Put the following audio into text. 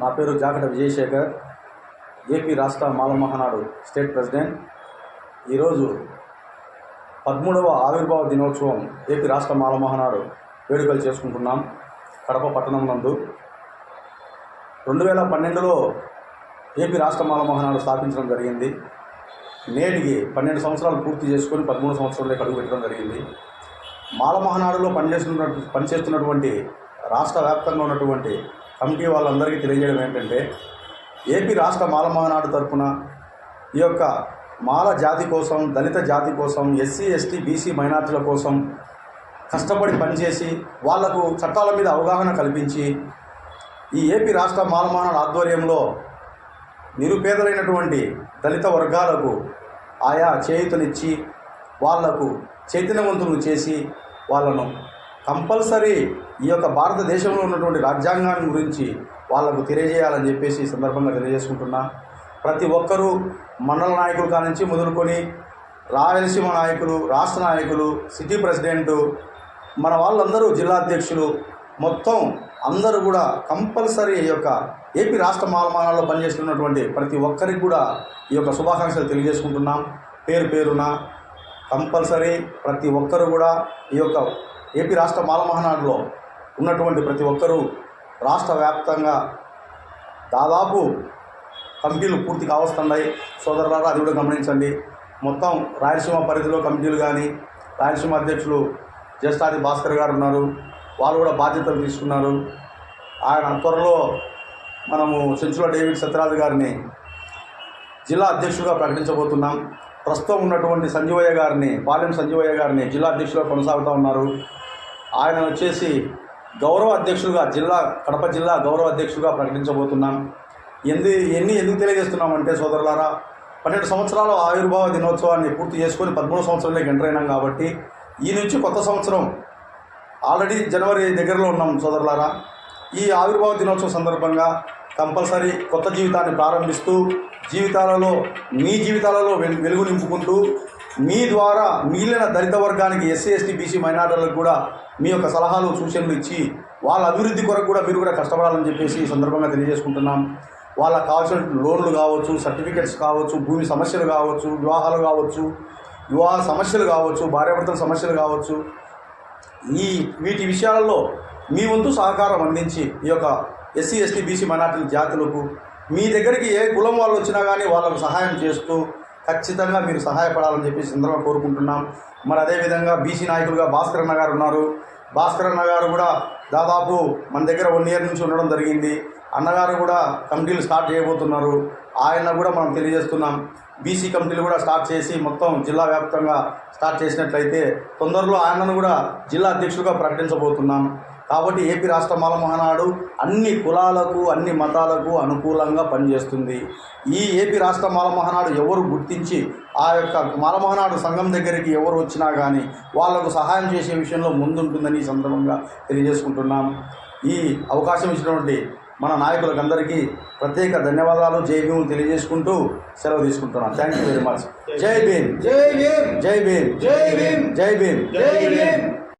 నా పేరు జాకట విజయశేఖర్ ఏపీ రాష్ట్ర మాల మహానాడు స్టేట్ ప్రెసిడెంట్. ఈరోజు పదమూడవ ఆవిర్భావ దినోత్సవం ఏపీ రాష్ట్ర మాల మహానాడు వేడుకలు చేసుకుంటున్నాం కడప పట్టణం నందు. రెండు వేల పన్నెండులో ఏపీ రాష్ట్ర మాల మహానాడు స్థాపించడం జరిగింది. నేటికి పన్నెండు సంవత్సరాలు పూర్తి చేసుకొని పదమూడు సంవత్సరాలకి అడుగు పెట్టడం జరిగింది. మాల మహానాడులో పనిచేస్తున్న పనిచేస్తున్నటువంటి రాష్ట్ర వ్యాప్తంగా ఉన్నటువంటి కమిటీ వాళ్ళందరికీ తెలియజేయడం ఏంటంటే ఏపీ రాష్ట్ర మాల మహానాడు తరఫున ఈ యొక్క మాల జాతి కోసం దళిత జాతి కోసం ఎస్సీ ఎస్టీ బీసీ మైనార్టీల కోసం కష్టపడి పనిచేసి వాళ్ళకు చట్టాల మీద అవగాహన కల్పించి ఈ ఏపీ రాష్ట్ర మాల ఆధ్వర్యంలో నిరుపేదలైనటువంటి దళిత వర్గాలకు ఆయా చేయుతనిచ్చి వాళ్ళకు చైతన్యవంతులు చేసి వాళ్ళను కంపల్సరీ ఈ యొక్క భారతదేశంలో ఉన్నటువంటి రాజ్యాంగాన్ని గురించి వాళ్ళకు తెలియజేయాలని చెప్పేసి ఈ సందర్భంగా తెలియజేసుకుంటున్నా. ప్రతి ఒక్కరూ మండల నాయకులు కానించి మొదలుకొని రాయలసీమ నాయకులు రాష్ట్ర నాయకులు సిటీ ప్రెసిడెంటు మన వాళ్ళందరూ జిల్లా అధ్యక్షులు మొత్తం అందరూ కూడా కంపల్సరీ ఈ యొక్క ఏపీ రాష్ట్ర మాలమానాల్లో పనిచేస్తున్నటువంటి ప్రతి ఒక్కరికి కూడా ఈ యొక్క శుభాకాంక్షలు తెలియజేసుకుంటున్నాం. పేరు పేరున కంపల్సరీ ప్రతి ఒక్కరు కూడా ఈ యొక్క ఏపీ రాష్ట్ర మాలమహనాడులో ఉన్నటువంటి ప్రతి ఒక్కరూ రాష్ట్ర వ్యాప్తంగా దాదాపు కమిటీలు పూర్తి కావస్తున్నాయి సోదరులారా అది కూడా గమనించండి. మొత్తం రాయలసీమ పరిధిలో కమిటీలు కానీ రాయలసీమ అధ్యక్షులు జ్యేష్ఠాది భాస్కర్ గారు ఉన్నారు. వాళ్ళు కూడా బాధ్యతలు తీసుకున్నారు. ఆయన త్వరలో మనము సెంచుల డేవిడ్ సత్యరాజు గారిని జిల్లా అధ్యక్షుడిగా ప్రకటించబోతున్నాం. ప్రస్తుతం ఉన్నటువంటి సంజీవయ్య గారిని పాలెం సంజీవయ్య గారిని జిల్లా అధ్యక్షులుగా కొనసాగుతూ ఉన్నారు. ఆయన వచ్చేసి గౌరవ అధ్యక్షులుగా జిల్లా కడప జిల్లా గౌరవ అధ్యక్షుడిగా ప్రకటించబోతున్నాం. ఎందు ఎన్ని ఎందుకు తెలియజేస్తున్నామంటే సోదరులారా పన్నెండు సంవత్సరాల ఆవిర్భావ దినోత్సవాన్ని పూర్తి చేసుకొని పదమూడు సంవత్సరాలకి ఎంటర్ అయినాం కాబట్టి ఈ నుంచి కొత్త సంవత్సరం ఆల్రెడీ జనవరి దగ్గరలో ఉన్నాం సోదరులారా. ఈ ఆవిర్భావ దినోత్సవం సందర్భంగా కంపల్సరీ కొత్త జీవితాన్ని ప్రారంభిస్తూ జీవితాలలో మీ జీవితాలలో వెలు- వెలుగు నింపుకుంటూ మీ ద్వారా మిగిలిన దళిత వర్గానికి ఎస్సీ ఎస్టీ బీసీ మైనార్టీలకు కూడా మీ యొక్క సలహాలు సూచనలు ఇచ్చి వాళ్ళ అభివృద్ధి కొరకు కూడా మీరు కూడా కష్టపడాలని చెప్పేసి ఈ సందర్భంగా తెలియజేసుకుంటున్నాం. వాళ్ళకు కావాల్సిన లోన్లు కావచ్చు సర్టిఫికెట్స్ కావచ్చు భూమి సమస్యలు కావచ్చు వివాహాలు కావచ్చు వివాహ సమస్యలు కావచ్చు భార్యాభర్తల సమస్యలు కావచ్చు ఈ వీటి విషయాలలో మీ వంతు సహకారం అందించి ఈ యొక్క ఎస్సీ ఎస్టీ బీసీ మైనార్టీ జాతులకు మీ దగ్గరికి ఏ కులం వాళ్ళు వచ్చినా కానీ వాళ్ళకు సహాయం చేస్తూ ఖచ్చితంగా మీరు సహాయపడాలని చెప్పి సందర్భంగా కోరుకుంటున్నాం. మరి అదేవిధంగా బీసీ నాయకులుగా భాస్కర్ అన్న గారు ఉన్నారు. భాస్కర్ అన్న గారు కూడా దాదాపు మన దగ్గర వన్ ఇయర్ నుంచి ఉండడం జరిగింది. అన్నగారు కూడా కమిటీలు స్టార్ట్ చేయబోతున్నారు. ఆయన కూడా మనం తెలియజేస్తున్నాం. బీసీ కమిటీలు కూడా స్టార్ట్ చేసి మొత్తం జిల్లా వ్యాప్తంగా స్టార్ట్ చేసినట్లయితే తొందరలో ఆయనను కూడా జిల్లా అధ్యక్షులుగా ప్రకటించబోతున్నాం. కాబట్టి ఏపీ రాష్ట్ర మాల మహానాడు అన్ని కులాలకు అన్ని మతాలకు అనుకూలంగా పనిచేస్తుంది. ఈ ఏపీ రాష్ట్ర మాల మహానాడు ఎవరు గుర్తించి ఆ యొక్క మాల మహానాడు సంఘం దగ్గరికి ఎవరు వచ్చినా కానీ వాళ్ళకు సహాయం చేసే విషయంలో ముందుంటుందని ఈ సందర్భంగా తెలియజేసుకుంటున్నాం. ఈ అవకాశం ఇచ్చినటువంటి మన నాయకులకు అందరికీ ప్రత్యేక ధన్యవాదాలు జై భీమ్ తెలియజేసుకుంటూ సెలవు తీసుకుంటున్నాను థ్యాంక్ యూ వెరీ మచ్ జై భీమ్. జై భీమ్. జై భీమ్. జై భీమ్. జై భీమ్. జై భీమ్.